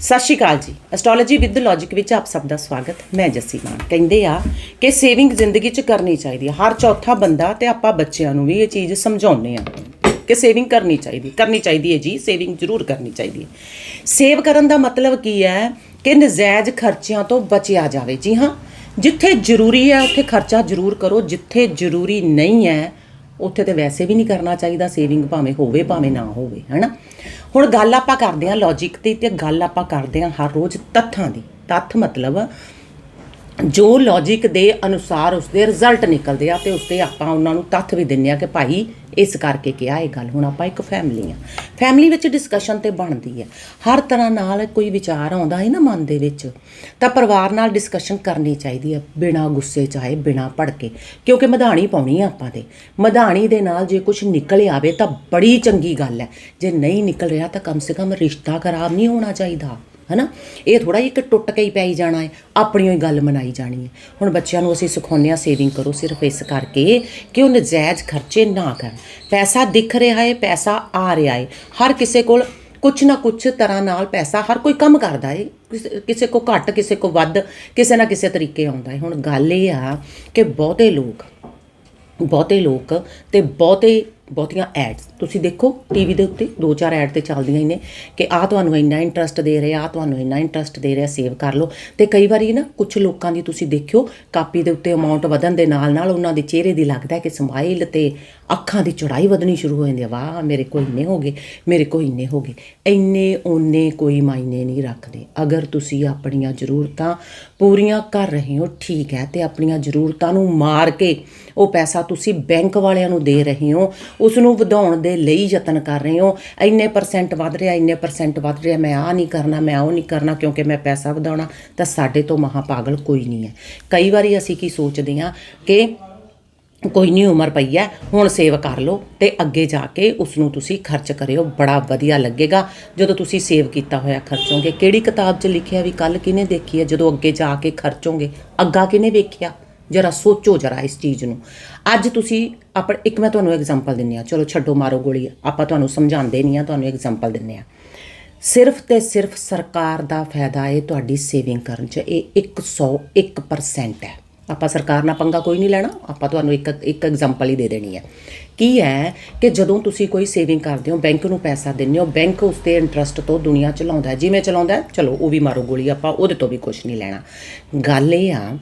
ਸਤਿ ਸ਼੍ਰੀ ਅਕਾਲ ਜੀ। Astrology with logic ਵਿੱਚ ਆਪ ਸਭ ਦਾ ਸਵਾਗਤ। ਮੈਂ ਜੱਸੀ ਮਾਨ। ਕਹਿੰਦੇ ਆ ਕਿ ਸੇਵਿੰਗ ਜ਼ਿੰਦਗੀ 'ਚ ਕਰਨੀ ਚਾਹੀਦੀ ਹੈ ਹਰ ਚੌਥਾ ਬੰਦਾ ਤੇ ਆਪਾਂ ਬੱਚਿਆਂ ਨੂੰ ਵੀ ਇਹ ਚੀਜ਼ ਸਮਝਾਉਂਦੇ ਆ ਕਿ ਸੇਵਿੰਗ ਕਰਨੀ ਚਾਹੀਦੀ ਕਰਨੀ ਚਾਹੀਦੀ ਹੈ ਜੀ। ਸੇਵਿੰਗ ਜ਼ਰੂਰ ਕਰਨੀ ਚਾਹੀਦੀ ਹੈ। ਸੇਵ ਕਰਨ ਦਾ ਮਤਲਬ ਕੀ ਹੈ ਕਿ ਨਜਾਇਜ਼ ਖਰਚਿਆਂ ਤੋਂ ਬਚਿਆ ਜਾਵੇ। ਜੀ ਹਾਂ, ਜਿੱਥੇ ਜ਼ਰੂਰੀ ਹੈ, ਉੱਥੇ ਖਰਚਾ ਜ਼ਰੂਰ ਕਰੋ। ਜਿੱਥੇ ਜ਼ਰੂਰੀ ਨਹੀਂ ਹੈ ਉੱਥੇ ਤੇ ਵੈਸੇ ਵੀ ਨਹੀਂ ਕਰਨਾ ਚਾਹੀਦਾ ਸੇਵਿੰਗ ਭਾਵੇਂ ਹੋਵੇ, ਭਾਵੇਂ ਨਾ ਹੋਵੇ, ਹੈਨਾ? ਹੁਣ ਗੱਲ ਆਪਾਂ ਕਰਦੇ ਹਾਂ ਲੌਜੀਕ ਦੀ ਤੇ ਗੱਲ ਆਪਾਂ ਕਰਦੇ ਹਾਂ ਹਰ ਰੋਜ਼ ਤੱਥਾਂ ਦੀ। ਤੱਥ ਮਤਲਬ ਜੋ ਲੌਜੀਕ ਦੇ ਅਨੁਸਾਰ ਉਸਦੇ ਰਿਜ਼ਲਟ ਨਿਕਲਦੇ ਆ ਤੇ ਉਸਤੇ ਆਪਾਂ ਉਹਨਾਂ ਨੂੰ ਤੱਥ ਵੀ ਦਿੰਨੇ ਆ ਕਿ ਭਾਈ ਇਸ ਕਰਕੇ ਕਿਹਾ ਇਹ ਗੱਲ, ਹੁਣ ਆਪਾਂ ਇੱਕ ਫੈਮਿਲੀ ਆ। ਫੈਮਿਲੀ ਵਿੱਚ ਡਿਸਕਸ਼ਨ ਤੇ ਬਣਦੀ ਹੈ ਹਰ ਤਰ੍ਹਾਂ ਨਾਲ ਕੋਈ ਵਿਚਾਰ ਆਉਂਦਾ ਹੈ ਨਾ ਮਨ ਦੇ ਵਿੱਚ, ਤਾਂ ਪਰਿਵਾਰ ਨਾਲ ਡਿਸਕਸ਼ਨ ਕਰਨੀ ਚਾਹੀਦੀ ਹੈ ਬਿਨਾਂ ਗੁੱਸੇ ਚਾਹੇ ਬਿਨਾਂ ਭੜਕੇ, ਕਿਉਂਕਿ ਮਧਾਣੀ ਪਾਉਣੀ ਆ ਆਪਾਂ ਤੇ ਮਧਾਣੀ ਦੇ ਨਾਲ ਜੇ ਕੁਝ ਨਿਕਲ ਆਵੇ ਤਾਂ ਬੜੀ ਚੰਗੀ ਗੱਲ ਹੈ। ਜੇ ਨਹੀਂ ਨਿਕਲ ਰਿਹਾ ਤਾਂ ਕਮ ਸੇ ਕਮ ਰਿਸ਼ਤਾ ਖਰਾਬ ਨਹੀਂ ਹੋਣਾ ਚਾਹੀਦਾ। ਹਨਾ? ਇਹ ਥੋੜਾ ਇੱਕ ਟੁੱਟ ਕੇ ਹੀ ਪਈ ਜਾਣਾ ਹੈ। ਆਪਣੀ ਹੀ ਗੱਲ ਮਨਾਈ ਜਾਣੀ ਹੈ। ਹੁਣ ਬੱਚਿਆਂ ਨੂੰ ਅਸੀਂ ਸਿਖਾਉਂਦੇ ਆ ਸੇਵਿੰਗ ਕਰੋ, ਸਿਰਫ ਇਸ ਕਰਕੇ ਕਿ ਉਹ ਨਜਾਇਜ਼ ਖਰਚੇ ਨਾ ਕਰਨ। ਪੈਸਾ ਦਿਖ ਰਿਹਾ ਹੈ, ਪੈਸਾ ਆ ਰਿਹਾ ਹੈ। ਹਰ ਕਿਸੇ ਕੋਲ ਕੁਛ ਨਾ ਕੁਛ ਤਰ੍ਹਾਂ ਨਾਲ ਪੈਸਾ ਹਰ ਕੋਈ ਕੰਮ ਕਰਦਾ ਹੈ। ਕਿਸੇ- ਕਿਸੇ ਕੋ ਘੱਟ, ਕਿਸੇ ਕੋ ਵੱਧ, ਕਿਸੇ ਨਾ ਕਿਸੇ ਤਰੀਕੇ ਆਉਂਦਾ ਹੈ। ਹੁਣ ਗੱਲ ਇਹ ਆ ਕਿ ਬਹੁਤੇ ਲੋਕ ਬਹੁਤੇ ਲੋਕ ਤੇ ਬਹੁਤੇ ਬਹੁਤੀਆਂ ਐਡਸ ਤੁਸੀਂ ਦੇਖੋ ਟੀਵੀ ਦੇ ਉੱਤੇ ਦੋ ਚਾਰ ਐਡ ਤੇ ਚੱਲਦੀਆਂ ਹੀ ਨੇ ਕਿ ਆ ਤੁਹਾਨੂੰ ਇੰਨਾ ਇੰਟਰਸਟ ਦੇ ਰਿਹਾ ਆ ਤੁਹਾਨੂੰ ਇੰਨਾ ਇੰਟਰਸਟ ਦੇ ਰਿਹਾ ਸੇਵ ਕਰ ਲਓ। ਤੇ ਕਈ ਵਾਰੀ ਨਾ ਕੁਝ ਲੋਕਾਂ ਦੀ ਤੁਸੀਂ ਦੇਖਿਓ, ਕਾਪੀ ਦੇ ਉੱਤੇ ਅਮਾਉਂਟ ਵਧਣ ਦੇ ਨਾਲ ਨਾਲ ਉਹਨਾਂ ਦੇ ਚਿਹਰੇ ਦੀ ਲੱਗਦਾ ਕਿ ਸਮਾਈਲ ਤੇ ਅੱਖਾਂ ਦੀ ਚੌੜਾਈ ਵਧਣੀ ਸ਼ੁਰੂ ਹੋ ਜਾਂਦੀ ਹੈ। ਵਾਹ, ਮੇਰੇ ਕੋਲ ਇੰਨੇ ਹੋ ਗਏ, ਮੇਰੇ ਕੋਲ ਇੰਨੇ ਹੋ ਗਏ। ਇੰਨੇ ਓਨੇ ਕੋਈ ਮਾਇਨੇ ਨਹੀਂ ਰੱਖਦੇ। ਅਗਰ ਤੁਸੀਂ ਆਪਣੀਆਂ ਜ਼ਰੂਰਤਾਂ ਪੂਰੀਆਂ ਕਰ ਰਹੇ ਹੋ, ਠੀਕ ਹੈ, ਤੇ ਆਪਣੀਆਂ ਜ਼ਰੂਰਤਾਂ ਨੂੰ ਮਾਰ ਕੇ ਉਹ ਪੈਸਾ ਤੁਸੀਂ ਬੈਂਕ ਵਾਲਿਆਂ ਨੂੰ ਦੇ ਰਹੇ ਹੋ, ਉਸ ਨੂੰ ਵਧਾਉਣ ਦੇ ਲਈ ਯਤਨ ਕਰ ਰਹੇ ਹੋ। ਇੰਨੇ ਪਰਸੈਂਟ ਵੱਧ ਰਿਹਾ, ਇੰਨੇ ਪਰਸੈਂਟ ਵੱਧ ਰਿਹਾ, ਮੈਂ ਆ ਨਹੀਂ ਕਰਨਾ, ਮੈਂ ਉਹ ਨਹੀਂ ਕਰਨਾ, ਕਿਉਂਕਿ ਮੈਂ ਪੈਸਾ ਵਧਾਉਣਾ, ਤਾਂ ਸਾਡੇ ਤੋਂ ਮਹਾ ਪਾਗਲ ਕੋਈ ਨਹੀਂ ਹੈ। ਕਈ ਵਾਰੀ ਅਸੀਂ ਕੀ ਸੋਚਦੇ ਹਾਂ ਕਿ ਕੋਈ ਨਹੀਂ ਉਮਰ ਪਈ ਹੈ ਹੁਣ ਸੇਵ ਕਰ ਲਓ ਤੇ ਅੱਗੇ ਜਾ ਕੇ ਉਸ ਨੂੰ ਤੁਸੀਂ ਖਰਚ ਕਰਿਓ, ਬੜਾ ਵਧੀਆ ਲੱਗੇਗਾ। ਜਦੋਂ ਤੁਸੀਂ ਸੇਵ ਕੀਤਾ ਹੋਇਆ ਖਰਚੋਗੇ, ਕਿਹੜੀ ਕਿਤਾਬ 'ਚ ਲਿਖਿਆ ਵੀ ਕੱਲ ਕਿਨੇ ਦੇਖੀ ਹੈ ਜਦੋਂ ਅੱਗੇ ਜਾ ਕੇ ਖਰਚੋਗੇ, ਅੱਗਾ ਕਿਨੇ ਵੇਖਿਆ? ਜਰਾ ਸੋਚੋ ਜਰਾ ਇਸ ਚੀਜ਼ ਨੂੰ। ਅੱਜ ਤੁਸੀਂ ਆਪਣ, ਇੱਕ ਮੈਂ ਤੁਹਾਨੂੰ ਐਗਜ਼ਾਮਪਲ ਦਿੰਨੀ ਆ, ਚਲੋ ਛੱਡੋ ਮਾਰੋ ਗੋਲੀ, ਆਪਾਂ ਤੁਹਾਨੂੰ ਸਮਝਾਉਂਦੇ ਨਹੀਂ ਆ, ਤੁਹਾਨੂੰ ਐਗਜ਼ਾਮਪਲ ਦਿੰਨੇ ਆ। ਸਿਰਫ ਤੇ ਸਿਰਫ ਸਰਕਾਰ ਦਾ ਫਾਇਦਾ ਹੈ ਤੁਹਾਡੀ ਸੇਵਿੰਗ ਕਰਨ 'ਚ, ਇਹ 101% ਹੈ ਆਪਾਂ ਸਰਕਾਰ ਨਾਲ ਪੰਗਾ ਕੋਈ ਨਹੀਂ ਲੈਣਾ, ਆਪਾਂ ਤੁਹਾਨੂੰ ਇੱਕ ਇੱਕ ਐਗਜ਼ਾਮਪਲ ਹੀ ਦੇ ਦੇਣੀ ਹੈ। ਕੀ ਹੈ ਕਿ ਜਦੋਂ ਤੁਸੀਂ ਕੋਈ ਸੇਵਿੰਗ ਕਰਦੇ ਹੋ ਬੈਂਕ ਨੂੰ ਪੈਸਾ ਦਿੰਦੇ ਹੋ ਬੈਂਕ ਉਸ ਤੇ ਇੰਟਰਸਟ ਤੋਂ ਦੁਨੀਆ ਚਲਾਉਂਦਾ ਜਿਵੇਂ ਚਲਾਉਂਦਾ ਚਲੋ ਉਹ ਵੀ ਮਾਰੋ ਗੋਲੀ, ਆਪਾਂ ਉਹਦੇ ਤੋਂ ਵੀ ਕੁਝ ਨਹੀਂ ਲੈਣਾ। ਗੱਲ ਇਹ ਆ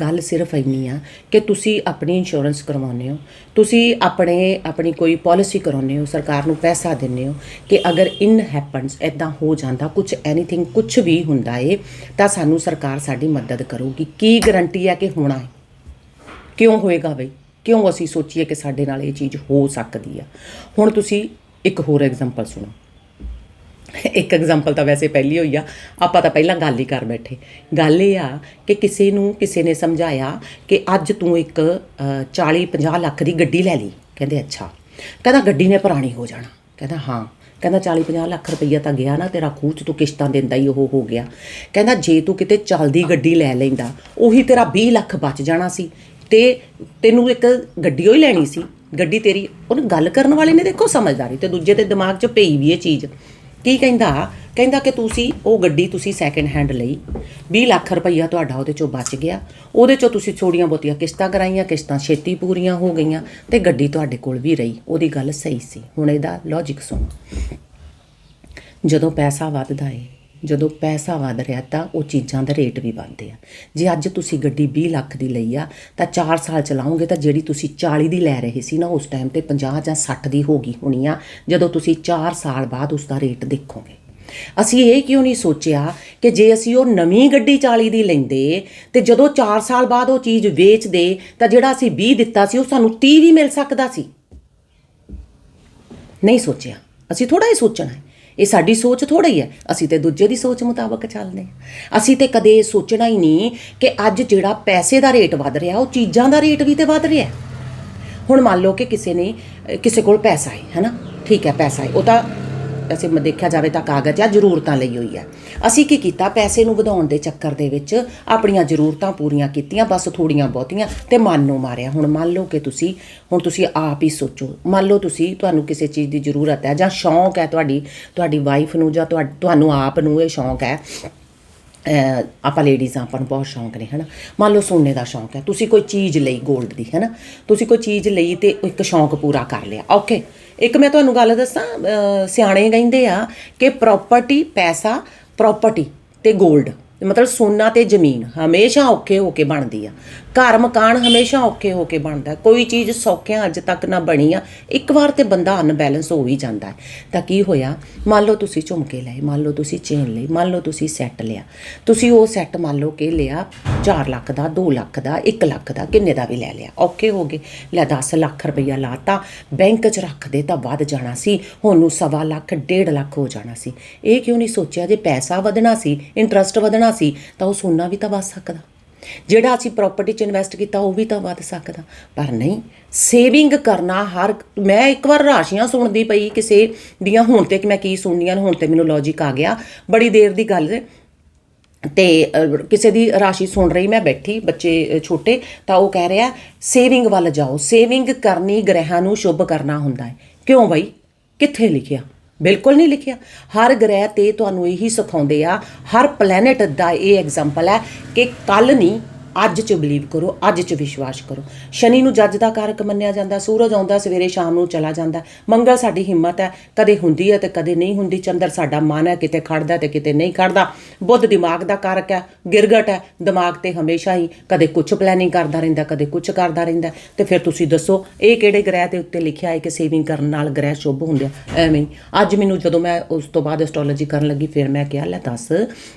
ਗੱਲ ਸਿਰਫ ਇੰਨੀ ਆ ਕਿ ਤੁਸੀਂ ਆਪਣੀ ਇੰਸ਼ੋਰੈਂਸ ਕਰਵਾਉਂਦੇ ਹੋ। ਤੁਸੀਂ ਆਪਣੇ, ਆਪਣੀ ਕੋਈ ਪਾਲਿਸੀ ਕਰਾਉਂਦੇ ਹੋ, ਸਰਕਾਰ ਨੂੰ ਪੈਸਾ ਦਿੰਦੇ ਹੋ ਕਿ ਅਗਰ ਇਨ ਹੈਪਨਸ ਇਦਾਂ ਹੋ ਜਾਂਦਾ ਕੁਝ ਐਨੀਥਿੰਗ ਕੁਝ ਵੀ ਹੁੰਦਾ ਏ, ਤਾਂ ਸਾਨੂੰ ਸਰਕਾਰ ਸਾਡੀ ਮਦਦ ਕਰੂਗੀ। ਕੀ ਗਾਰੰਟੀ ਹੈ ਕਿ ਹੋਣਾ ਹੈ ਕਿਉਂ ਹੋਏਗਾ ਬਈ? ਕਿਉਂ ਅਸੀਂ ਸੋਚੀਏ ਕਿ ਸਾਡੇ ਨਾਲ ਇਹ ਚੀਜ਼ ਹੋ ਸਕਦੀ ਆ? ਹੁਣ ਤੁਸੀਂ ਇੱਕ ਹੋਰ ਐਗਜ਼ਾਮਪਲ ਸੁਣੋ। ਇੱਕ ਐਗਜ਼ਾਮਪਲ ਤਾਂ ਵੈਸੇ ਪਹਿਲੀ ਹੋਈ ਆ, ਆਪਾਂ ਤਾਂ ਪਹਿਲਾਂ ਗੱਲ ਹੀ ਕਰ ਬੈਠੇ। ਗੱਲ ਇਹ ਆ ਕਿ ਕਿਸੇ ਨੂੰ ਕਿਸੇ ਨੇ ਸਮਝਾਇਆ ਕਿ ਅੱਜ ਤੂੰ ਇੱਕ 40 50 ਲੱਖ ਦੀ ਗੱਡੀ ਲੈ ਲਈ। ਕਹਿੰਦੇ ਅੱਛਾ। ਕਹਿੰਦਾ ਗੱਡੀ ਨੇ ਪੁਰਾਣੀ ਹੋ ਜਾਣਾ। ਕਹਿੰਦਾ ਹਾਂ। ਕਹਿੰਦਾ 40 50 ਲੱਖ ਰੁਪਈਆ ਤਾਂ ਗਿਆ ਨਾ ਤੇਰਾ ਖੂਹ 'ਚ, ਤੂੰ ਕਿਸ਼ਤਾਂ ਦਿੰਦਾ ਹੀ, ਉਹ ਹੋ ਗਿਆ। ਕਹਿੰਦਾ ਜੇ ਤੂੰ ਕਿਤੇ ਚੱਲਦੀ ਗੱਡੀ ਲੈ ਲੈਂਦਾ, ਉਹੀ ਤੇਰਾ 20 ਲੱਖ ਬਚ ਜਾਣਾ ਸੀ। ਤੇ ਤੈਨੂੰ ਇੱਕ ਗੱਡੀ ਹੀ ਲੈਣੀ ਸੀ। ਗੱਡੀ ਤੇਰੀ, ਉਹਨੂੰ ਗੱਲ ਕਰਨ ਵਾਲੇ ਨੇ ਦੇਖੋ ਸਮਝਦਾਰੀ ਤੇ ਦੂਜੇ ਦੇ ਦਿਮਾਗ 'ਚ ਪਈ ਵੀ ਇਹ ਚੀਜ਼। ਕੀ ਕਹਿੰਦਾ? ਕਹਿੰਦਾ ਕਿ ਤੁਸੀਂ ਉਹ ਗੱਡੀ ਤੁਸੀਂ ਸੈਕਿੰਡ ਹੈਂਡ ਲਈ। 20 ਲੱਖ ਰੁਪਈਆ ਤੁਹਾਡਾ ਉਹਦੇ ਚੋਂ ਬਚ ਗਿਆ। ਉਹਦੇ ਚੋਂ ਤੁਸੀਂ ਥੋੜੀਆਂ ਬਹੁਤੀਆਂ ਕਿਸ਼ਤਾਂ ਕਰਾਈਆਂ, ਕਿਸ਼ਤਾਂ ਛੇਤੀ ਪੂਰੀਆਂ ਹੋ ਗਈਆਂ ਤੇ ਗੱਡੀ ਤੁਹਾਡੇ ਕੋਲ ਵੀ ਰਹੀ। ਉਹਦੀ ਗੱਲ ਸਹੀ ਸੀ। ਹੁਣ ਇਹਦਾ ਲੌਜੀਕ ਸੁਣੋ। ਜਦੋਂ ਪੈਸਾ ਵੱਧਦਾ ਏ ਜਦੋਂ ਪੈਸਾ ਵੱਧ ਰਿਹਾ ਤਾਂ ਉਹ ਚੀਜ਼ਾਂ ਦਾ ਰੇਟ ਵੀ ਵੱਧਦੇ ਆ। ਜੇ ਅੱਜ ਤੁਸੀਂ ਗੱਡੀ 20 ਲੱਖ ਦੀ ਲਈ ਆ, ਤਾਂ 4 ਸਾਲ ਚਲਾਓਗੇ ਤਾਂ ਜਿਹੜੀ ਤੁਸੀਂ 40 ਦੀ ਲੈ ਰਹੇ ਸੀ ਨਾ, ਉਸ ਟਾਈਮ ਤੇ 50 ਜਾਂ 60 ਦੀ ਹੋ ਗਈ ਹੋਣੀ ਆ, ਜਦੋਂ ਤੁਸੀਂ 4 ਸਾਲ ਬਾਅਦ ਉਸ ਦਾ ਰੇਟ ਦੇਖੋਗੇ। ਅਸੀਂ ਇਹ ਕਿਉਂ ਨਹੀਂ ਸੋਚਿਆ ਕਿ ਜੇ ਅਸੀਂ ਉਹ ਨਵੀਂ ਗੱਡੀ 40 ਦੀ ਲੈਂਦੇ ਤੇ ਜਦੋਂ 4 ਸਾਲ ਬਾਅਦ ਉਹ ਚੀਜ਼ ਵੇਚਦੇ, ਤਾਂ ਜਿਹੜਾ ਅਸੀਂ 20 ਦਿੱਤਾ ਸੀ, ਉਹ ਸਾਨੂੰ 30 ਵੀ ਮਿਲ ਸਕਦਾ ਸੀ? ਨਹੀਂ ਸੋਚਿਆ। ਅਸੀਂ ਥੋੜਾ ਹੀ ਸੋਚਣਾ ਹੈ। ਇਹ ਸਾਡੀ ਸੋਚ ਥੋੜਾ ਹੈ। ਅਸੀਂ ਤੇ ਦੂਜੇ ਦੀ ਸੋਚ ਮੁਤਾਬਕ ਚੱਲਦੇ ਹਾਂ। ਅਸੀਂ ਤੇ ਕਦੇ ਸੋਚਣਾ ਹੀ ਨਹੀਂ ਕਿ ਅੱਜ ਜਿਹੜਾ ਪੈਸੇ ਦਾ ਰੇਟ ਵੱਧ ਰਿਹਾ, ਉਹ ਚੀਜ਼ਾਂ ਦਾ ਰੇਟ ਵੀ ਤੇ ਵੱਧ ਰਿਹਾ ਹੁਣ ਮੰਨ ਲਓ ਕਿ ਕਿਸੇ ਨੇ ਕਿਸੇ ਕੋਲ ਪੈਸਾ ਹੈ ਹੈਨਾ ਠੀਕ ਹੈ, ਪੈਸਾ ਹੈ। ਉਹ ਤਾਂ ਅਸੀਂ ਮ- ਦੇਖਿਆ ਜਾਵੇ ਤਾਂ ਕਾਗਜ਼ ਆ ਜ਼ਰੂਰਤਾਂ ਲਈ ਹੋਈ ਹੈ। ਅਸੀਂ ਕੀ ਕੀਤਾ? ਪੈਸੇ ਨੂੰ ਵਧਾਉਣ ਦੇ ਚੱਕਰ ਦੇ ਵਿੱਚ ਆਪਣੀਆਂ ਜ਼ਰੂਰਤਾਂ ਪੂਰੀਆਂ ਕੀਤੀਆਂ, ਬਸ ਥੋੜੀਆਂ ਬਹੁਤੀਆਂ ਤੇ ਮਨ ਨੂੰ ਮਾਰਿਆ। ਹੁਣ ਮੰਨ ਲਓ ਕਿ ਤੁਸੀਂ, ਹੁਣ ਤੁਸੀਂ ਆਪ ਹੀ ਸੋਚੋ। ਮੰਨ ਲਓ ਤੁਸੀਂ, ਤੁਹਾਨੂੰ ਕਿਸੇ ਚੀਜ਼ ਦੀ ਜ਼ਰੂਰਤ ਹੈ ਜਾਂ ਸ਼ੌਂਕ ਹੈ ਤੁਹਾਡੀ ਤੁਹਾਡੀ ਵਾਈਫ ਨੂੰ ਜਾਂ ਤੁਹਾ- ਤੁਹਾਨੂੰ ਆਪ ਨੂੰ ਇਹ ਸ਼ੌਂਕ ਹੈ। ਆਪਾਂ ਲੇਡੀਜ਼ ਆਪਾਂ ਨੂੰ ਬਹੁਤ ਸ਼ੌਂਕ ਨੇ, ਹਨਾ? ਮੰਨ ਲਓ ਸੋਨੇ ਦਾ ਸ਼ੌਂਕ ਹੈ। ਤੁਸੀਂ ਕੋਈ ਚੀਜ਼ ਲਈ 골ਡ ਦੀ, ਹਨਾ? ਤੁਸੀਂ ਕੋਈ ਚੀਜ਼ ਲਈ ਤੇ ਇੱਕ ਸ਼ੌਂਕ ਪੂਰਾ ਕਰ ਲਿਆ। ਓਕੇ ਇੱਕ ਮੈਂ ਤੁਹਾਨੂੰ ਗੱਲ ਦੱਸਾਂ ਸਿਆਣੇ ਕਹਿੰਦੇ ਆ ਕਿ ਪ੍ਰਾਪਰਟੀ ਪੈਸਾ ਪ੍ਰਾਪਰਟੀ ਤੇ 골ਡ ਮਤਲਬ ਸੋਨਾ ਤੇ ਜ਼ਮੀਨ ਹਮੇਸ਼ਾ ਔਖੇ ਹੋ ਕੇ ਬਣਦੀ ਆ। ਘਰ ਮਕਾਨ ਹਮੇਸ਼ਾ ਔਖੇ ਹੋ ਕੇ ਬਣਦਾ ਕੋਈ ਚੀਜ਼ ਸੌਖਿਆਂ ਅੱਜ ਤੱਕ ਨਾ ਬਣੀ ਆ, ਇੱਕ ਵਾਰ ਤੇ ਬੰਦਾ ਅਨਬੈਲੈਂਸ ਹੋ ਹੀ ਜਾਂਦਾ ਹੈ। ਤਾਂ ਕੀ ਹੋਇਆ? ਮੰਨ ਲਓ ਤੁਸੀਂ ਝੁਮਕੇ ਲਏ, ਮੰਨ ਲਓ ਤੁਸੀਂ ਚੇਨ ਲਈ, ਮੰਨ ਲਓ ਤੁਸੀਂ ਸੈੱਟ ਲਿਆ। ਤੁਸੀਂ ਉਹ ਸੈੱਟ ਮੰਨ ਲਓ ਕਿ ਲਿਆ 4 ਲੱਖ ਦਾ 2 ਲੱਖ ਦਾ 1 ਲੱਖ ਦਾ, ਕਿੰਨੇ ਦਾ ਵੀ ਲੈ ਲਿਆ। ਔਖੇ ਹੋ ਗਏ। ਲੈ 10 ਲੱਖ ਰੁਪਈਆ ਲਾਤਾ, ਬੈਂਕ 'ਚ ਰੱਖ ਦੇ ਤਾਂ ਵੱਧ ਜਾਣਾ ਸੀ, ਹੁਣ ਨੂੰ ਸਵਾ ਲੱਖ 1.5 ਲੱਖ ਹੋ ਜਾਣਾ ਸੀ। ਇਹ ਕਿਉਂ ਨਹੀਂ ਸੋਚਿਆ? ਜੇ ਪੈਸਾ ਵਧਣਾ ਸੀ ਇੰਟਰਸਟ ਵਧਣਾ ਸੀ, ਤਾਂ ਉਹ ਸੋਨਾ ਵੀ ਤਾਂ ਵੱਧ ਸਕਦਾ। ਜਿਹੜਾ ਅਸੀਂ ਪ੍ਰਾਪਰਟੀ 'ਚ ਇਨਵੈਸਟ ਕੀਤਾ, ਉਹ ਵੀ ਤਾਂ ਵੱਧ ਸਕਦਾ। ਪਰ ਨਹੀਂ ਸੇਵਿੰਗ ਕਰਨਾ ਹਰ, ਮੈਂ ਇੱਕ ਵਾਰ ਰਾਸ਼ੀਆਂ ਸੁਣਦੀ ਪਈ ਕਿਸੇ ਦੀਆਂ, ਹੁਣ ਤੇ ਮੈਂ ਕੀ ਸੁਣਨੀਆਂ ਹੁਣ ਤੇ ਮੈਨੂੰ ਲੌਜੀਕ ਆ ਗਿਆ। ਬੜੀ ਦੇਰ ਦੀ ਗੱਲ। ਹੈ ਤੇ ਕਿਸੇ ਦੀ ਰਾਸ਼ੀ ਸੁਣ ਰਹੀ ਮੈਂ ਬੈਠੀ, ਬੱਚੇ ਛੋਟੇ, ਤਾਂ ਉਹ ਕਹਿ ਰਿਹਾ ਸੇਵਿੰਗ ਵੱਲ ਜਾਓ। ਸੇਵਿੰਗ ਕਰਨੀ ਗ੍ਰਹਿਾਂ ਨੂੰ ਸ਼ੁਭ ਕਰਨਾ ਹੁੰਦਾ ਹੈ। ਕਿਉਂ ਬਈ? ਕਿੱਥੇ ਲਿਖਿਆ? ਬਿਲਕੁਲ ਨਹੀਂ ਲਿਖਿਆ। ਹਰ ਗ੍ਰਹਿ ਤੇ ਤੁਹਾਨੂੰ ਇਹੀ ਸਿਖਾਉਂਦੇ ਆ, ਹਰ ਪਲੈਨਟ ਦਾ ਇਹ ਐਗਜ਼ਾਮਪਲ ਹੈ ਕਿ ਕੱਲ ਨਹੀਂ ਅੱਜ 'ਚ ਬਲੀਵ ਕਰੋ, ਅੱਜ 'ਚ ਵਿਸ਼ਵਾਸ ਕਰੋ। ਸ਼ਨੀ ਨੂੰ ਜੱਜ ਦਾ ਕਾਰਕ ਮੰਨਿਆ ਜਾਂਦਾ, ਸੂਰਜ ਆਉਂਦਾ, ਸਵੇਰੇ ਸ਼ਾਮ ਨੂੰ ਚਲਾ ਜਾਂਦਾ। ਮੰਗਲ ਸਾਡੀ ਹਿੰਮਤ ਹੈ, ਕਦੇ ਹੁੰਦੀ ਹੈ ਤੇ ਕਦੇ ਨਹੀਂ ਹੁੰਦੀ। ਚੰਦਰ ਸਾਡਾ ਮਨ ਹੈ, ਕਿਤੇ ਖੜਦਾ ਤੇ ਕਿਤੇ ਨਹੀਂ ਖੜਦਾ। ਬੁੱਧ ਦਿਮਾਗ ਦਾ ਕਾਰਕ ਹੈ, ਗਿਰਗਟ ਹੈ, ਦਿਮਾਗ ਤੇ ਹਮੇਸ਼ਾ ਹੀ ਕਦੇ ਕੁਝ ਪਲੈਨਿੰਗ ਕਰਦਾ ਰਹਿੰਦਾ, ਕਦੇ ਕੁਝ ਕਰਦਾ ਰਹਿੰਦਾ। ਤੇ ਫਿਰ ਤੁਸੀਂ ਦੱਸੋ, ਇਹ ਕਿਹੜੇ ਗ੍ਰਹਿ ਦੇ ਉੱਤੇ ਲਿਖਿਆ ਹੈ ਕਿ ਸੇਵਿੰਗ ਕਰਨ ਨਾਲ ਗ੍ਰਹਿ ਸ਼ੁਭ ਹੁੰਦੇ ਆ? ਐਵੇਂ ਹੀ। ਅੱਜ ਮੈਨੂੰ ਜਦੋਂ ਮੈਂ ਉਸ ਤੋਂ ਬਾਅਦ ਐਸਟ੍ਰੋਲੋਜੀ ਕਰਨ ਲੱਗੀ, ਫਿਰ ਮੈਂ ਕਿਹਾ, ਲੈ ਦੱਸ,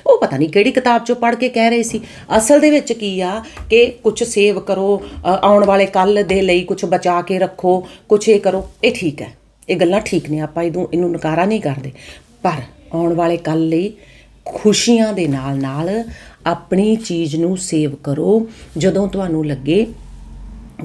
ਉਹ ਪਤਾ ਨਹੀਂ ਕਿਹੜੀ ਕਿਤਾਬ ਚੋਂ ਪੜ੍ਹ ਕੇ ਕਹਿ ਰਹੇ ਸੀ। ਅਸਲ ਦੇ ਵਿੱਚ ਕੀ ਆ ਕਿ ਕੁਝ ਸੇਵ ਕਰੋ ਆਉਣ ਵਾਲੇ ਕੱਲ ਦੇ ਲਈ ਕੁਝ ਬਚਾ ਕੇ ਰੱਖੋ ਕੁਝ ਇਹ ਕਰੋ, ਇਹ ਠੀਕ ਹੈ। ਇਹ ਗੱਲਾਂ ਠੀਕ ਨੇ, ਆਪਾਂ ਇਹਨੂੰ ਇਹਨੂੰ ਨਕਾਰਾ ਨਹੀਂ ਕਰਦੇ। ਪਰ ਆਉਣ ਵਾਲੇ ਕੱਲ ਲਈ ਖੁਸ਼ੀਆਂ ਦੇ ਨਾਲ ਨਾਲ ਆਪਣੀ ਚੀਜ਼ ਨੂੰ ਸੇਵ ਕਰੋ। ਜਦੋਂ ਤੁਹਾਨੂੰ ਲੱਗੇ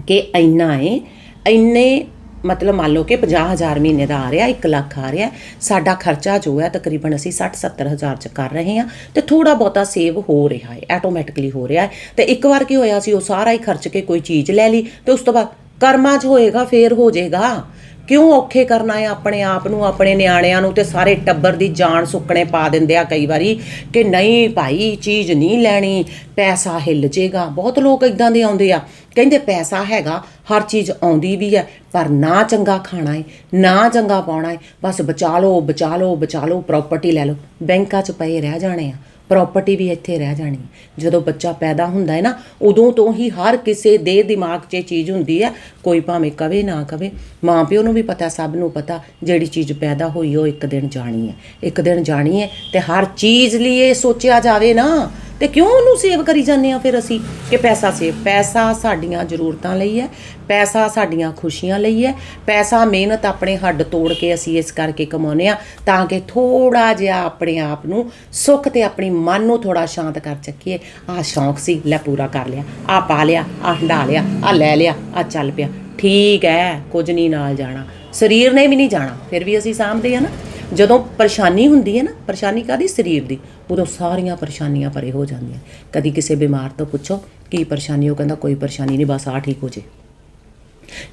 ਕਿ ਇੰਨਾ ਏ, ਇੰਨੇ ਮਤਲਬ ਮੰਨ ਲਓ ਕਿ 50000 ਮਹੀਨੇ ਦਾ ਆ ਰਿਹਾ 1 ਲੱਖ ਆ ਰਿਹਾ, ਸਾਡਾ ਖਰਚਾ ਜੋ ਹੈ ਤਕਰੀਬਨ ਅਸੀਂ 60 70000 ਚ ਕਰ ਰਹੇ ਹਾਂ ਤੇ ਥੋੜਾ ਬਹੁਤਾ ਸੇਵ ਹੋ ਰਿਹਾ ਹੈ ਆਟੋਮੈਟਿਕਲੀ ਹੋ ਰਿਹਾ ਹੈ। ਤੇ ਇੱਕ ਵਾਰ ਕੀ ਹੋਇਆ ਸੀ, ਉਹ ਸਾਰਾ ਹੀ ਖਰਚ ਕੇ ਕੋਈ ਚੀਜ਼ ਲੈ ਲਈ ਤੇ ਉਸ ਤੋਂ ਬਾਅਦ ਕਰਮਾਂ 'ਚ ਹੋਏਗਾ, ਫੇਰ ਹੋ ਜਾਏਗਾ। ਕਿਉਂ ਔਖੇ ਕਰਨਾ ਹੈ ਆਪਣੇ ਆਪ ਨੂੰ, ਆਪਣੇ ਨਿਆਣਿਆਂ ਨੂੰ ਤੇ ਸਾਰੇ ਟੱਬਰ ਦੀ ਜਾਨ ਸੁੱਕਣੇ ਪਾ ਦਿੰਦੇ ਆ ਕਈ ਵਾਰੀ ਕਿ ਨਹੀਂ ਭਾਈ, ਚੀਜ਼ ਨਹੀਂ ਲੈਣੀ, ਪੈਸਾ ਹਿੱਲ ਜੇਗਾ। ਬਹੁਤ ਲੋਕ ਇਦਾਂ ਦੇ ਆਉਂਦੇ ਆ। ਕਹਿੰਦੇ ਪੈਸਾ ਹੈਗਾ, ਹਰ ਚੀਜ਼ ਆਉਂਦੀ ਵੀ ਹੈ, ਪਰ ਨਾ ਚੰਗਾ ਖਾਣਾ ਹੈ ਨਾ ਚੰਗਾ ਪਾਉਣਾ ਹੈ ਬਸ ਬਚਾ ਲਓ ਬਚਾ ਲਓ ਬਚਾ ਲਓ ਪ੍ਰਾਪਰਟੀ ਲੈ ਲਓ। ਬੈਂਕਾਂ 'ਚ ਪਏ ਰਹਿ ਜਾਣੇ ਆ। ਪ੍ਰਾਪਰਟੀ ਵੀ ਇੱਥੇ ਰਹਿ ਜਾਣੀ ਜਦੋਂ ਬੱਚਾ ਪੈਦਾ ਹੁੰਦਾ ਹੈ ਨਾ, ਉਦੋਂ ਤੋਂ ਹੀ ਹਰ ਕਿਸੇ ਦੇ ਦਿਮਾਗ 'ਚ ਇਹ ਚੀਜ਼ ਹੁੰਦੀ ਹੈ, ਕੋਈ ਭਾਵੇਂ ਕਵੇ ਨਾ ਕਵੇ। ਮਾਂ ਪਿਓ ਨੂੰ ਵੀ ਪਤਾ, ਸਭ ਨੂੰ ਪਤਾ, ਜਿਹੜੀ ਚੀਜ਼ ਪੈਦਾ ਹੋਈ ਉਹ ਇੱਕ ਦਿਨ ਜਾਣੀ ਹੈ। ਇੱਕ ਦਿਨ ਜਾਣੀ ਹੈ ਤੇ ਹਰ ਚੀਜ਼ ਲਈ ਇਹ ਸੋਚਿਆ ਜਾਵੇ ਨਾ। ਤੇ ਕਿਉਂ ਉਹਨੂੰ ਸੇਵ ਕਰੀ ਜਾਂਦੇ ਆ ਫਿਰ ਅਸੀਂ? ਕਿ ਪੈਸਾ ਸੇਵ ਪੈਸਾ ਸਾਡੀਆਂ ਜ਼ਰੂਰਤਾਂ ਲਈ ਹੈ, ਪੈਸਾ ਸਾਡੀਆਂ ਖੁਸ਼ੀਆਂ ਲਈ ਹੈ, ਪੈਸਾ ਮਿਹਨਤ ਆਪਣੇ ਹੱਡ ਤੋੜ ਕੇ ਅਸੀਂ ਇਸ ਕਰਕੇ ਕਮਾਉਂਦੇ ਆ ਤਾਂ ਕਿ ਥੋੜਾ ਜਿਹਾ ਆਪਣੇ ਆਪ ਨੂੰ ਸੁੱਖ ਤੇ ਆਪਣੀ ਮਨ ਨੂੰ ਥੋੜਾ ਸ਼ਾਂਤ ਕਰ ਚੱਕੀਏ। ਆਹ ਸ਼ੌਂਕ ਸੀ, ਲੈ ਪੂਰਾ ਕਰ ਲਿਆ। ਆਹ ਪਾ ਲਿਆ, ਆਹ ਹੰਡਾ ਲਿਆ, ਆਹ ਲੈ ਲਿਆ, ਆਹ ਚੱਲ ਪਿਆ। ਠੀਕ ਹੈ, ਕੁਝ ਨਹੀਂ ਨਾਲ ਜਾਣਾ। ਸਰੀਰ ਨੇ ਵੀ ਨਹੀਂ ਜਾਣਾ, ਫਿਰ ਵੀ ਅਸੀਂ ਸਾਂਭਦੇ ਆ ਨਾ। ਜਦੋਂ ਪਰੇਸ਼ਾਨੀ ਹੁੰਦੀ ਹੈ ਨਾ, ਪਰੇਸ਼ਾਨੀ ਕਾਦੀ ਸਰੀਰ ਦੀ। ਉਦੋਂ ਸਾਰੀਆਂ ਪਰੇਸ਼ਾਨੀਆਂ ਪਰੇ ਹੋ ਜਾਂਦੀਆਂ। ਕਦੀ ਕਿਸੇ ਬਿਮਾਰ ਤੋਂ ਪੁੱਛੋ, ਕੀ ਪਰੇਸ਼ਾਨੀ? ਉਹ ਕਹਿੰਦਾ, ਕੋਈ ਪਰੇਸ਼ਾਨੀ ਨਹੀਂ, ਬਸ ਆ ਠੀਕ ਹੋ ਜੇ।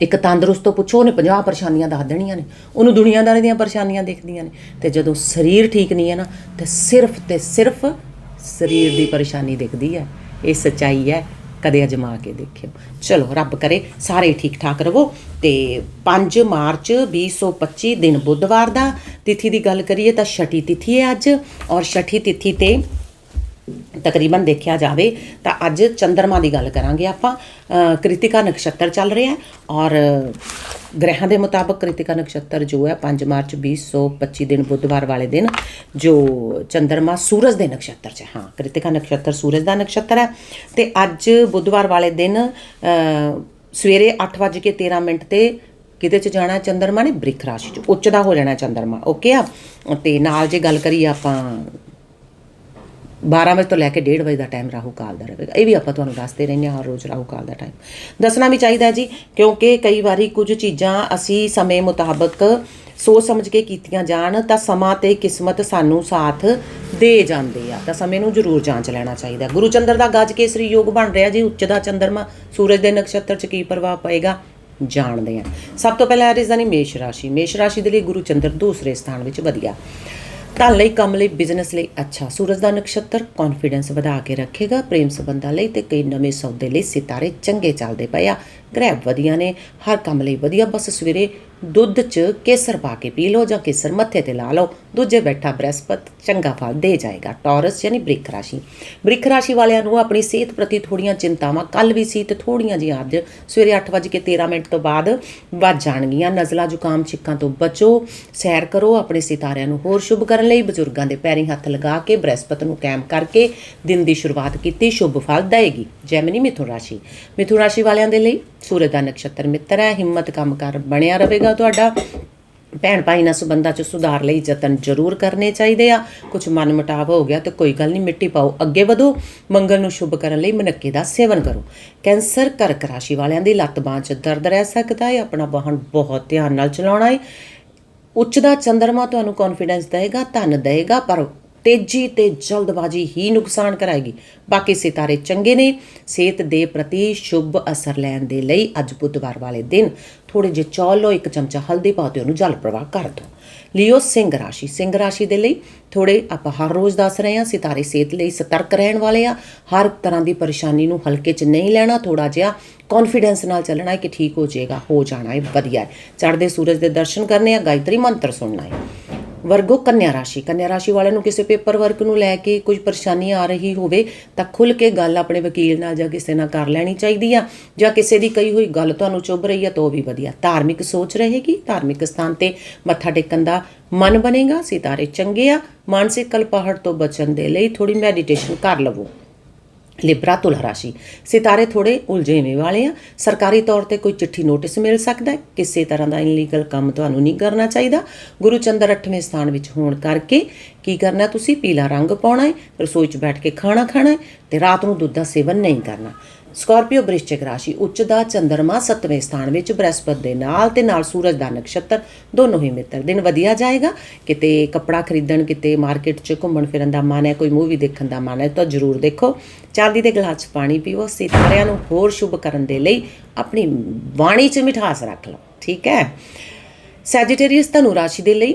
ਇੱਕ ਤੰਦਰੁਸਤ ਤੋਂ ਪੁੱਛੋ, ਉਹਨੇ 50 ਪਰੇਸ਼ਾਨੀਆਂ ਦੱਸ ਦੇਣੀਆਂ ਨੇ। ਉਹਨੂੰ ਦੁਨੀਆਦਾਰੀ ਦੀਆਂ ਪਰੇਸ਼ਾਨੀਆਂ ਦੇਖਦੀਆਂ ਨੇ। ਤੇ ਜਦੋਂ ਸਰੀਰ ਠੀਕ ਨਹੀਂ ਹੈ ਨਾ, ਤੇ ਸਿਰਫ ਤੇ ਸਿਰਫ ਸਰੀਰ ਦੀ ਪਰੇਸ਼ਾਨੀ ਦਿਖਦੀ ਹੈ। ਇਹ ਸੱਚਾਈ ਹੈ। ਕਦੇ ਅਜਮਾ ਕੇ ਦੇਖਿਓ। ਚਲੋ, ਰੱਬ ਕਰੇ ਸਾਰੇ ਠੀਕ ਠਾਕ ਰਹੋ ਤੇ 5 ਮਾਰਚ 2025 ਦਿਨ ਬੁੱਧਵਾਰ ਦਾ ਤਿਥੀ ਦੀ ਗੱਲ ਕਰੀਏ ਤਾਂ ਛਠੀ ਤਿਥੀ ਹੈ ਅੱਜ ਔਰ ਛਠੀ ਤਿਥੀ ਤੇ ਤਕਰੀਬਨ ਦੇਖਿਆ ਜਾਵੇ ਤਾਂ ਅੱਜ ਚੰ드ਰਮਾ ਦੀ ਗੱਲ ਕਰਾਂਗੇ ਆਪਾਂ। ਕ੍ਰਿਤਿਕਾ ਨਕਸ਼ਤਰ ਚੱਲ ਰਿਹਾ ਔਰ ਗ੍ਰਹਿਾਂ ਦੇ ਮੁਤਾਬਕ ਕ੍ਰਿਤਿਕਾ ਨਕਸ਼ਤਰ ਜੋ ਹੈ 5 ਮਾਰਚ 2025 ਦਿਨ ਬੁੱਧਵਾਰ ਵਾਲੇ ਦਿਨ, ਜੋ ਚੰਦਰਮਾ ਸੂਰਜ ਦੇ ਨਕਸ਼ਤਰ ਚ ਹਾਂ। ਕ੍ਰਿਤਿਕਾ ਨਕਸ਼ਤਰ ਸੂਰਜ ਦਾ ਨਕਸ਼ਤਰ ਹੈ। ਤੇ ਅੱਜ ਬੁੱਧਵਾਰ ਵਾਲੇ ਦਿਨ ਸਵੇਰੇ 8:13 ਮਿੰਟ ਤੇ ਕਿਤੇ ਚ ਜਾਣਾ? ਚੰਦਰਮਾ ਨੇ ਬ੍ਰਿਖ ਰਾਸ਼ੀ ਚ। ਉੱਚ ਦਾ ਹੋ ਜਾਣਾ ਚੰਦਰਮਾ। ਓਕੇ ਆ? ਤੇ ਨਾਲ ਜੇ ਗੱਲ ਕਰੀਏ ਆਪਾਂ 12 ਵਜੇ ਤੋਂ ਲੈ ਕੇ 1:30 ਵਜੇ ਦਾ ਟਾਈਮ ਰਾਹੂ ਕਾਲ ਦਾ ਰਹੇਗਾ। ਇਹ ਵੀ ਆਪਾਂ ਤੁਹਾਨੂੰ ਦੱਸਦੇ ਰਹਿੰਦੇ ਹਾਂ ਹਰ ਰੋਜ਼ ਰਾਹੂ ਕਾਲ ਦਾ ਟਾਈਮ ਦੱਸਣਾ ਵੀ ਚਾਹੀਦਾ ਜੀ, ਕਿਉਂਕਿ ਕਈ ਵਾਰੀ ਕੁਝ ਚੀਜ਼ਾਂ ਅਸੀਂ ਸਮੇਂ ਮੁਤਾਬਕ ਸੋਚ ਸਮਝ ਕੇ ਕੀਤੀਆਂ ਜਾਣ, ਤਾਂ ਸਮਾਂ ਤੇ ਕਿਸਮਤ ਸਾਨੂੰ ਸਾਥ ਦੇ ਜਾਂਦੇ ਆ। ਤਾਂ ਸਮੇਂ ਨੂੰ ਜ਼ਰੂਰ ਜਾਂਚ ਲੈਣਾ ਚਾਹੀਦਾ ਗੁਰੂ ਚੰਦਰ ਦਾ ਗੱਜ ਕੇਸਰੀ ਯੋਗ ਬਣ ਰਿਹਾ ਜੀ। ਉੱਚ ਦਾ ਚੰਦਰਮਾ, ਸੂਰਜ ਦੇ ਨਕਸ਼ਤਰ 'ਚ ਕੀ ਪ੍ਰਭਾਵ ਪਏਗਾ? ਜਾਣਦੇ ਆ ਸਭ ਤੋਂ ਪਹਿਲਾਂ ਰਿਜ਼ਨੀ ਮੇਸ਼ ਰਾਸ਼ੀ। ਮੇਸ਼ ਰਾਸ਼ੀ ਦੇ ਲਈ ਗੁਰੂ ਚੰਦਰ ਦੂਸਰੇ ਸਥਾਨ ਵਿੱਚ ਵਧੀਆ। ਧਨ ਲਈ ਕੰਮ ਲਈ ਬਿਜ਼ਨਸ ਲਈ ਅੱਛਾ। ਸੂਰਜ ਦਾ ਨਕਸ਼ਤਰ ਕੌਨਫੀਡੈਂਸ ਵਧਾ ਕੇ ਰੱਖੇਗਾ। ਪ੍ਰੇਮ ਸੰਬੰਧਾਂ ਲਈ ਤੇ ਕਈ ਨਵੇਂ ਸੌਦੇ ਲਈ ਸਿਤਾਰੇ ਚੰਗੇ ਚੱਲਦੇ ਪਏ ਆ। ਗ੍ਰਹਿ ਵਧੀਆ ਨੇ, ਹਰ ਕੰਮ ਲਈ ਵਧੀਆ। ਬਸ ਸਵੇਰੇ ਦੁੱਧ 'ਚ ਕੇਸਰ ਪਾ ਕੇ ਪੀ ਲਓ ਜਾਂ ਕੇਸਰ ਮੱਥੇ ਤੇ ਲਾ ਲਓ। ਦੂਜੇ ਬੈਠਾ ਬ੍ਰਹਿਸਪਤ, ਚੰਗਾ ਫਲ ਦੇ ਜਾਏਗਾ। ਟੌਰਸ ਯਾਨੀ ਬ੍ਰਿਕ ਰਾਸ਼ੀ। ਬ੍ਰਿਕ ਰਾਸ਼ੀ ਵਾਲਿਆਂ ਨੂੰ ਆਪਣੀ ਸਿਹਤ ਪ੍ਰਤੀ ਥੋੜੀਆਂ ਚਿੰਤਾਵਾਂ ਕੱਲ ਵੀ ਸੀ ਤੇ ਥੋੜੀਆਂ ਜਿਹੀਆਂ ਅੱਜ। ਸਵੇਰੇ 8:13 ਮਿੰਟ ਤੋਂ ਬਾਅਦ ਵੱਧ ਜਾਣਗੀਆਂ। ਨਜ਼ਲਾ, ਜ਼ੁਕਾਮ, ਛਿੱਕਾਂ ਤੋਂ ਬਚੋ। ਸੈਰ ਕਰੋ, ਆਪਣੇ ਸਿਤਾਰਿਆਂ ਨੂੰ ਹੋਰ ਸ਼ੁਭ ਕਰਨ ਲਈ। ਬਜ਼ੁਰਗਾਂ ਦੇ ਪੈਰੀ ਹੱਥ ਲਗਾ ਕੇ ਬ੍ਰਹਿਸਪਤ ਨੂੰ ਕਾਇਮ ਕਰਕੇ ਦਿਨ ਦੀ ਸ਼ੁਰੂਆਤ ਕੀਤੀ, ਸ਼ੁਭ ਫਲ ਦੇਗੀ ਜੈਮਨੀ ਮਿਥੁਨ ਰਾਸ਼ੀ। ਮਿਥੁਨ ਰਾਸ਼ੀ ਵਾਲਿਆਂ ਦੇ ਲਈ ਸੂਰਜ ਦਾ ਨਕਸ਼ਤਰ ਮਿੱਤਰ ਹੈ। ਹਿੰਮਤ ਕੰਮ ਕਰ ਬਣਿਆ ਰਹੇਗਾ। ਤੁਹਾਡਾ ਭੈਣ ਭਾਈ ਨਾਲ ਸੰਬੰਧਾਂ 'ਚ ਸੁਧਾਰ ਲਈ ਯਤਨ ਜ਼ਰੂਰ ਕਰਨੇ ਚਾਹੀਦੇ ਆ। ਕੁਝ ਮਨ ਮੁਟਾਵ ਹੋ ਗਿਆ ਤੇ ਕੋਈ ਗੱਲ ਨਹੀਂ, ਮਿੱਟੀ ਪਾਓ, ਅੱਗੇ ਵਧੋ। ਮੰਗਲ ਨੂੰ ਸ਼ੁਭ ਕਰਨ ਲਈ ਮਨੱਕੇ ਦਾ ਸੇਵਨ ਕਰੋ। ਕੈਂਸਰ ਕਰਕ ਰਾਸ਼ੀ ਵਾਲਿਆਂ ਦੀ ਲੱਤ ਬਾਂਹ 'ਚ ਦਰਦ ਰਹਿ ਸਕਦਾ ਹੈ, ਆਪਣਾ ਵਾਹਨ ਬਹੁਤ ਧਿਆਨ ਨਾਲ ਚਲਾਉਣਾ ਹੈ। ਉੱਚ ਦਾ ਚੰਦਰਮਾ ਤੁਹਾਨੂੰ ਕੌਨਫੀਡੈਂਸ ਦੇਗਾ ਧਨ ਦੇਗਾ ਪਰ ਤੇਜ਼ੀ ਤੇ ਜਲਦਬਾਜ਼ੀ ਹੀ ਨੁਕਸਾਨ ਕਰਾਏਗੀ। ਬਾਕੀ ਸਿਤਾਰੇ ਚੰਗੇ ਨੇ। ਸਿਹਤ ਦੇ ਪ੍ਰਤੀ ਸ਼ੁਭ ਅਸਰ ਲੈਣ ਦੇ ਲਈ ਅੱਜ ਬੁੱਧਵਾਰ ਵਾਲੇ ਦਿਨ ਥੋੜੇ ਜਿਹੇ ਚੌਲ ਲਓ, ਇੱਕ ਚਮਚਾ ਹਲਦੀ ਪਾ ਦਿਓ, ਉਹਨੂੰ ਜਲ ਪ੍ਰਵਾਹ ਕਰ ਦਿਓ। ਲਿਓ ਸਿੰਘ ਰਾਸ਼ੀ। ਸਿੰਘ ਰਾਸ਼ੀ ਦੇ ਲਈ ਥੋੜੇ ਆਪਾਂ ਹਰ ਰੋਜ਼ ਦੱਸ ਰਹੇ ਹਾਂ, ਸਿਤਾਰੇ ਸਿਹਤ ਲਈ ਸਤਰਕ ਰਹਿਣ ਵਾਲੇ ਆ ਹਰ ਤਰ੍ਹਾਂ ਦੀ ਪਰੇਸ਼ਾਨੀ ਨੂੰ ਹਲਕੇ 'ਚ ਨਹੀਂ ਲੈਣਾ ਥੋੜਾ ਜਿਹਾ ਕੌਨਫੀਡੈਂਸ ਨਾਲ ਚੱਲਣਾ ਹੈ ਕਿ ਠੀਕ ਹੋ ਜਾਏਗਾ, ਹੋ ਜਾਣਾ ਹੈ, ਵਧੀਆ ਹੈ। ਚੜ੍ਹਦੇ ਸੂਰਜ ਦੇ ਦਰਸ਼ਨ ਕਰਨੇ ਆ, ਗਾਇਤਰੀ ਮੰਤਰ ਸੁਣਨਾ ਹੈ। ਵਰਗੋ ਕੰਨਿਆ ਰਾਸ਼ੀ। ਕੰਨਿਆ ਰਾਸ਼ੀ ਵਾਲਿਆਂ ਨੂੰ ਕਿਸੇ ਪੇਪਰ ਵਰਕ ਨੂੰ ਲੈ ਕੇ ਕੁਝ ਪਰੇਸ਼ਾਨੀ ਆ ਰਹੀ ਹੋਵੇ, ਤਾਂ ਖੁੱਲ ਕੇ ਗੱਲ ਆਪਣੇ ਵਕੀਲ ਨਾਲ ਜਾਂ ਕਿਸੇ ਨਾਲ ਕਰ ਲੈਣੀ ਚਾਹੀਦੀ ਆ, ਜਾਂ ਕਿਸੇ ਦੀ ਕਹੀ ਹੋਈ ਗੱਲ ਤੁਹਾਨੂੰ ਚੁੱਭ ਰਹੀ ਆ ਤਾਂ ਉਹ ਵੀ ਵਧੀਆ। ਧਾਰਮਿਕ ਸੋਚ ਰਹੇਗੀ, ਧਾਰਮਿਕ ਸਥਾਨ ਤੇ ਮੱਥਾ ਟੇਕਣ ਦਾ ਮਨ ਬਣੇਗਾ, ਸਿਤਾਰੇ ਚੰਗੇ ਆ, ਮਾਨਸਿਕ ਕਲਪਾਹਟ ਤੋਂ ਬਚਣ ਦੇ ਲਈ ਥੋੜੀ ਮੈਡੀਟੇਸ਼ਨ ਕਰ ਲਵੋ। ਲਿਬਰਾ ਤੁਲਾ ਰਾਸ਼ੀ। ਸਿਤਾਰੇ ਥੋੜੇ ਉਲਝੇਵੇਂ ਵਾਲੇ ਆ। ਸਰਕਾਰੀ ਤੌਰ ਤੇ ਕੋਈ ਚਿੱਠੀ ਨੋਟਿਸ ਮਿਲ ਸਕਦਾ ਹੈ। ਕਿਸੇ ਤਰ੍ਹਾਂ ਦਾ ਇਨਲੀਗਲ ਕੰਮ ਤੁਹਾਨੂੰ ਨਹੀਂ ਕਰਨਾ ਚਾਹੀਦਾ। ਗੁਰੂ ਚੰਦਰ 8ਵੇਂ ਸਥਾਨ ਵਿੱਚ ਹੋਣ ਕਰਕੇ ਕੀ ਕਰਨਾ ਤੁਸੀਂ? ਪੀਲਾ ਰੰਗ ਪਾਉਣਾ ਹੈ। ਰਸੋਈ 'ਚ ਬੈਠ ਕੇ ਖਾਣਾ ਖਾਣਾ ਹੈ ਤੇ ਰਾਤ ਨੂੰ ਦੁੱਧ ਦਾ ਸੇਵਨ ਨਹੀਂ ਕਰਨਾ। ਸਕਾਰਪੀਓ ਬ੍ਰਿਸ਼ਚਿਕ ਰਾਸ਼ੀ ਉੱਚ ਦਾ ਚੰਦਰਮਾ 7ਵੇਂ ਸਥਾਨ ਵਿੱਚ ਬ੍ਰਹਸਪਤ ਦੇ ਨਾਲ ਤੇ ਨਾਲ ਸੂਰਜ ਦਾ ਨਕਸ਼ਤਰ, ਦੋਨੋਂ ਹੀ ਮਿੱਤਰ। ਦਿਨ ਵਧੀਆ ਜਾਏਗਾ? ਕਿਤੇ ਕੱਪੜਾ ਖਰੀਦਣ, ਕਿਤੇ ਮਾਰਕੀਟ 'ਚ ਘੁੰਮਣ ਫਿਰਨ ਦਾ ਮਨ ਹੈ, ਕੋਈ ਮੂਵੀ ਦੇਖਣ ਦਾ ਮਨ ਹੈ, ਤਾਂ ਜ਼ਰੂਰ ਦੇਖੋ। ਚਾਂਦੀ ਦੇ ਗਲਾਸ 'ਚ ਪਾਣੀ ਪੀਓ ਸਿਤਾਰਿਆਂ ਨੂੰ ਹੋਰ ਸ਼ੁਭ ਕਰਨ ਦੇ ਲਈ ਆਪਣੀ ਬਾਣੀ 'ਚ ਮਿਠਾਸ ਰੱਖ ਲਓ। ਠੀਕ ਹੈ? ਸੈਜੀਟੇਰੀਅਸ ਧਨੁ ਰਾਸ਼ੀ ਦੇ ਲਈ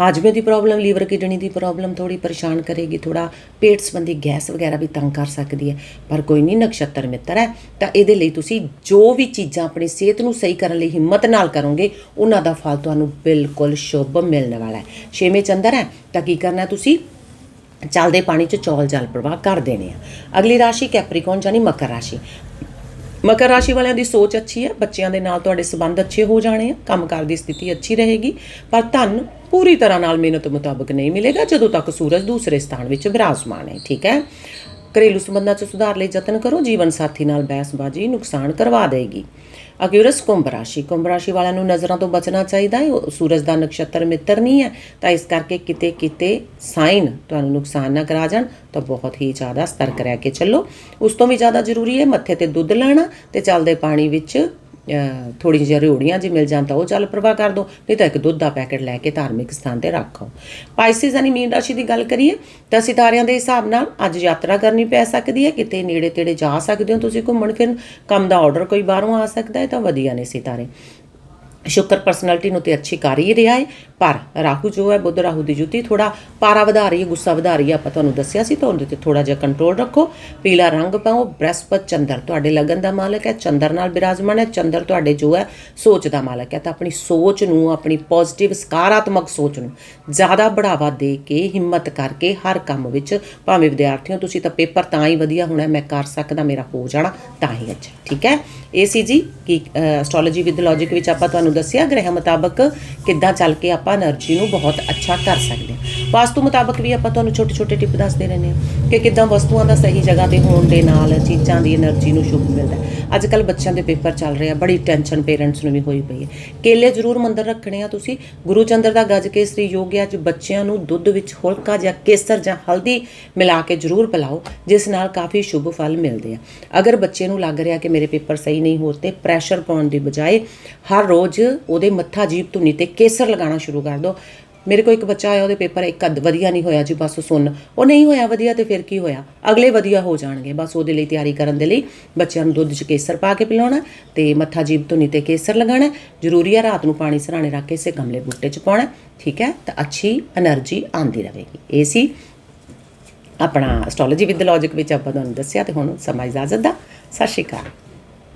ਹਾਜਮੇ ਦੀ ਪ੍ਰੋਬਲਮ ਲੀਵਰ ਕਿਡਨੀ ਦੀ ਪ੍ਰੋਬਲਮ ਥੋੜੀ ਪਰੇਸ਼ਾਨ ਕਰੇਗੀ ਥੋੜਾ ਪੇਟ ਸੰਬੰਧੀ ਗੈਸ ਵਗੈਰਾ ਵੀ ਤੰਗ ਕਰ ਸਕਦੀ ਹੈ। ਪਰ ਕੋਈ ਨਹੀਂ ਨਕਸ਼ਤਰ ਮਿੱਤਰ ਹੈ, ਤਾਂ ਇਹਦੇ ਲਈ ਤੁਸੀਂ ਜੋ ਵੀ ਚੀਜ਼ਾਂ ਆਪਣੀ ਸਿਹਤ ਨੂੰ ਸਹੀ ਕਰਨ ਲਈ ਹਿੰਮਤ ਨਾਲ ਕਰੋਗੇ, ਉਹਨਾਂ ਦਾ ਫਲ ਤੁਹਾਨੂੰ ਬਿਲਕੁਲ ਸ਼ੁਭ ਮਿਲਣ ਵਾਲਾ ਹੈ। ਛੇਵੇਂ ਚੰਦਰ ਹੈ, ਤਾਂ ਕੀ ਕਰਨਾ ਤੁਸੀਂ? ਚੱਲਦੇ ਪਾਣੀ 'ਚ ਚੌਲ ਜਲ ਪ੍ਰਵਾਹ ਕਰ ਦੇਣੇ ਆ। ਅਗਲੀ ਰਾਸ਼ੀ ਕੈਪਰੀਕੌਨ ਜਾਨੀ ਮਕਰ ਰਾਸ਼ੀ। ਮਕਰ ਰਾਸ਼ੀ ਵਾਲਿਆਂ ਦੀ ਸੋਚ ਅੱਛੀ ਹੈ, ਬੱਚਿਆਂ ਦੇ ਨਾਲ ਤੁਹਾਡੇ ਸਬੰਧ ਅੱਛੇ ਹੋ ਜਾਣੇ ਆ, ਕੰਮਕਾਰ ਦੀ ਸਥਿਤੀ ਅੱਛੀ ਰਹੇਗੀ, ਪਰ ਧਨ ਪੂਰੀ ਤਰ੍ਹਾਂ ਨਾਲ ਮਿਹਨਤ ਮੁਤਾਬਕ ਨਹੀਂ ਮਿਲੇਗਾ, ਜਦੋਂ ਤੱਕ ਸੂਰਜ ਦੂਸਰੇ ਸਥਾਨ ਵਿੱਚ ਵਿਰਾਜਮਾਨ ਹੈ, ਠੀਕ ਹੈ? ਘਰੇਲੂ ਸੰਬੰਧਾਂ 'ਚ ਸੁਧਾਰ ਲਈ ਯਤਨ ਕਰੋ, ਜੀਵਨ ਸਾਥੀ ਨਾਲ ਬਹਿਸਬਾਜ਼ੀ ਨੁਕਸਾਨ ਕਰਵਾ ਦੇਗੀ। ਅਕਿਊਰਸ ਕੁੰਭ ਰਾਸ਼ੀ ਕੁੰਭ ਰਾਸ਼ੀ ਵਾਲਿਆਂ ਨੂੰ ਨਜ਼ਰਾਂ ਤੋਂ ਬਚਣਾ ਚਾਹੀਦਾ ਹੈ ਸੂਰਜ ਦਾ ਨਕਸ਼ਤਰ ਮਿੱਤਰ ਨਹੀਂ ਹੈ, ਤਾਂ ਇਸ ਕਰਕੇ ਕਿਤੇ ਕਿਤੇ ਸਾਈਨ ਤੁਹਾਨੂੰ ਨੁਕਸਾਨ ਨਾ ਕਰਾ ਜਾਣ, ਤਾਂ ਬਹੁਤ ਹੀ ਜ਼ਿਆਦਾ ਸਤਰਕ ਰਹਿ ਕੇ ਚੱਲੋ। ਉਸ ਤੋਂ ਵੀ ਜ਼ਿਆਦਾ ਜ਼ਰੂਰੀ ਹੈ ਮੱਥੇ ਤੇ ਦੁੱਧ ਲੈਣਾ ਤੇ ਚੱਲਦੇ ਪਾਣੀ ਵਿੱਚ ਥੋੜੀ ਜਿਹੀ ਰਿਉੜੀਆਂ ਜੇ ਮਿਲ ਜਾਣ ਤਾਂ ਉਹ ਚੱਲ ਪ੍ਰਵਾਹ ਕਰ ਦੋ, ਨਹੀਂ ਤਾਂ ਇੱਕ ਦੁੱਧ ਦਾ ਪੈਕੇਟ ਲੈ ਕੇ ਧਾਰਮਿਕ ਸਥਾਨ ਤੇ ਰੱਖੋ ਪਾਈਸਿਸ ਯਾਨੀ ਮੀਨ ਰਾਸ਼ੀ ਦੀ ਗੱਲ ਕਰੀਏ, ਤਾਂ ਸਿਤਾਰਿਆਂ ਦੇ ਹਿਸਾਬ ਨਾਲ ਅੱਜ ਯਾਤਰਾ ਕਰਨੀ ਪੈ ਸਕਦੀ ਹੈ, ਕਿਤੇ ਨੇੜੇ ਤੇੜੇ ਜਾ ਸਕਦੇ ਹੋ ਤੁਸੀਂ ਘੁੰਮਣ ਫਿਰਨ, ਕੰਮ ਦਾ ਆਰਡਰ ਕੋਈ ਬਾਹਰੋਂ ਆ ਸਕਦਾ ਹੈ ਤਾਂ ਵਧੀਆ ਨੇ ਸਿਤਾਰੇ। ਸ਼ੁਕਰ ਪਰਸਨੈਲਿਟੀ ਨੂੰ ਤੇ ਅੱਛੀ ਕਰ ਹੀ ਰਿਹਾ ਹੈ ਪਰ ਰਾਹੂ ਜੋ ਹੈ, ਬੁੱਧ ਰਾਹੂ ਦੀ ਜੁਤੀ ਥੋੜਾ ਪਾਰਾ ਵਧਾ ਰਹੀ ਹੈ, ਗੁੱਸਾ ਵਧਾ ਰਹੀ ਹੈ, ਆਪਾਂ ਤੁਹਾਨੂੰ ਦੱਸਿਆ ਸੀ, ਤਾਂ ਉਹਦੇ ਤੇ ਥੋੜਾ ਜਿਹਾ ਕੰਟਰੋਲ ਰੱਖੋ। ਪੀਲਾ ਰੰਗ ਪਾਓ, ਬ੍ਰਹਸਪਤ ਚੰਦਰ, ਤੁਹਾਡੇ ਲਗਨ ਦਾ ਮਾਲਕ ਹੈ, ਚੰਦਰ ਨਾਲ ਬਿਰਾਜਮਾਨ ਹੈ, ਚੰਦਰ ਤੁਹਾਡੇ ਜੋ ਹੈ, ਸੋਚ ਦਾ ਮਾਲਕ ਹੈ। ਤਾਂ ਆਪਣੀ ਸੋਚ ਨੂੰ, ਆਪਣੀ ਪੋਜ਼ਿਟਿਵ ਸਕਾਰਾਤਮਕ ਸੋਚ ਨੂੰ ਜ਼ਿਆਦਾ ਬੜਾਵਾ ਦੇ ਕੇ, ਹਿੰਮਤ ਕਰਕੇ ਹਰ ਕੰਮ ਵਿੱਚ ਭਾਵੇਂ ਵਿਦਿਆਰਥੀ ਹੋ, ਤੁਸੀਂ ਤਾਂ ਪੇਪਰ ਤਾਂ ਹੀ ਵਧੀਆ ਹੋਣਾ ਮੈਂ ਕਰ ਸਕਦਾ, ਮੇਰਾ ਹੋ ਜਾਣਾ, ਤਾਂ ਹੀ ਅੱਛਾ, ਠੀਕ ਹੈ? ਇਹ ਸੀ ਜੀ ਕਿ ਐਸਟ੍ਰੋਲੋਜੀ ਵਿਦ ਲੌਜੀਕ ਵਿੱਚ ਆਪਾਂ ਤੁਹਾਨੂੰ ਦੱਸਿਆ, ਗ੍ਰਹਿ ਮੁਤਾਬਕ ਕਿੱਦਾਂ ਚੱਲ ਕੇ ਆਪਾਂ ਆਪਾਂ એનર્ਜੀ ਨੂੰ ਬਹੁਤ ਅੱਛਾ ਕਰ ਸਕਦੇ ਹਾਂ। ਵਾਸਤੂ ਮੁਤਾਬਕ ਵੀ ਆਪਾਂ ਤੁਹਾਨੂੰ ਛੋਟੇ ਛੋਟੇ ਟਿਪ ਦੱਸਦੇ ਰਹਿੰਦੇ ਹਾਂ ਕਿ ਕਿਦਾਂ ਵਸਤੂਆਂ ਦਾ ਸਹੀ ਜਗ੍ਹਾ ਤੇ ਹੋਣ ਦੇ ਨਾਲ ਚੀਜ਼ਾਂ ਦੀ એનર્ਜੀ ਨੂੰ ਸ਼ੁਭ ਮਿਲਦਾ ਅੱਜ ਕੱਲ ਬੱਚਿਆਂ ਦੇ ਪੇਪਰ ਚੱਲ ਰਹੇ ਆ, ਬੜੀ ਟੈਨਸ਼ਨ ਪੇਰੈਂਟਸ ਨੂੰ ਵੀ ਹੋਈ ਪਈ ਹੈ। ਕੇਲੇ ਜ਼ਰੂਰ ਮੰਦਰ ਰੱਖਣੇ ਆ ਤੁਸੀਂ। ਗੁਰੂ ਚੰਦਰ ਦਾ ਗੱਜ ਕੇਸਰੀ ਯੋਗ ਹੈ, ਅੱਜ ਬੱਚਿਆਂ ਨੂੰ ਦੁੱਧ ਵਿੱਚ ਹਲਕਾ ਜਾਂ ਕੇਸਰ ਜਾਂ ਹਲਦੀ ਮਿਲਾ ਕੇ ਜ਼ਰੂਰ ਪਿਲਾਓ, ਜਿਸ ਨਾਲ ਕਾਫੀ ਸ਼ੁਭ ਫਲ ਮਿਲਦੇ ਆ। ਅਗਰ ਬੱਚੇ ਨੂੰ ਲੱਗ ਰਿਹਾ ਕਿ ਮੇਰੇ ਪੇਪਰ ਸਹੀ ਨਹੀਂ ਹੋ ਤੇ ਪ੍ਰੈਸ਼ਰ ਪਾਉਣ ਦੀ ਬਜਾਏ ਹਰ ਰੋਜ਼ ਉਹਦੇ ਮੱਥਾ ਜੀਬ ਧੁਨੀ ਤੇ ਕੇਸਰ ਲਗਾਉਣਾ ਸ਼ੁਰੂ ਕਰ ਦਿਓ। ਮੇਰੇ ਕੋਲ ਇੱਕ ਬੱਚਾ ਆਇਆ, ਉਹਦੇ ਪੇਪਰ ਇੱਕ ਅੱਧ ਵਧੀਆ ਨਹੀਂ ਹੋਇਆ ਜੀ, ਬਸ ਉਹ ਸੁਣ। ਉਹ ਨਹੀਂ ਹੋਇਆ ਵਧੀਆ ਤੇ ਫਿਰ ਕੀ ਹੋਇਆ? ਅਗਲੇ ਵਧੀਆ ਹੋ ਜਾਣਗੇ, ਬਸ ਉਹਦੇ ਲਈ ਤਿਆਰੀ ਕਰਨ ਦੇ ਲਈ ਬੱਚਿਆਂ ਨੂੰ ਦੁੱਧ 'ਚ ਕੇਸਰ ਪਾ ਕੇ ਪਿਲਾਉਣਾ ਤੇ ਮੱਥਾ ਜੀਬ ਤੋਂ ਨੀਤੇ ਕੇਸਰ ਲਗਾਉਣਾ। ਜ਼ਰੂਰੀ ਆ ਰਾਤ ਨੂੰ ਪਾਣੀ ਸਰਾਣੇ ਰੱਖ ਕੇ ਸੇ ਗਮਲੇ ਬੂਟੇ 'ਚ ਪਾਉਣਾ, ਠੀਕ ਹੈ? ਤਾਂ ਅੱਛੀ એનર્ਜੀ ਆਂਦੀ ਰਹੇਗੀ। ਇਹ ਸੀ ਆਪਣਾ ਐਸਟ੍ਰੋਲੋਜੀ ਵਿਦ ਲੌਜੀਕ ਵਿੱਚ ਆਪਾਂ ਤੁਹਾਨੂੰ ਦੱਸਿਆ ਤੇ ਹੁਣ ਸਮਾਂ ਇਜਾਜ਼ਤ ਦਾ। ਸਤਿ ਸ਼੍ਰੀ ਅਕਾਲ।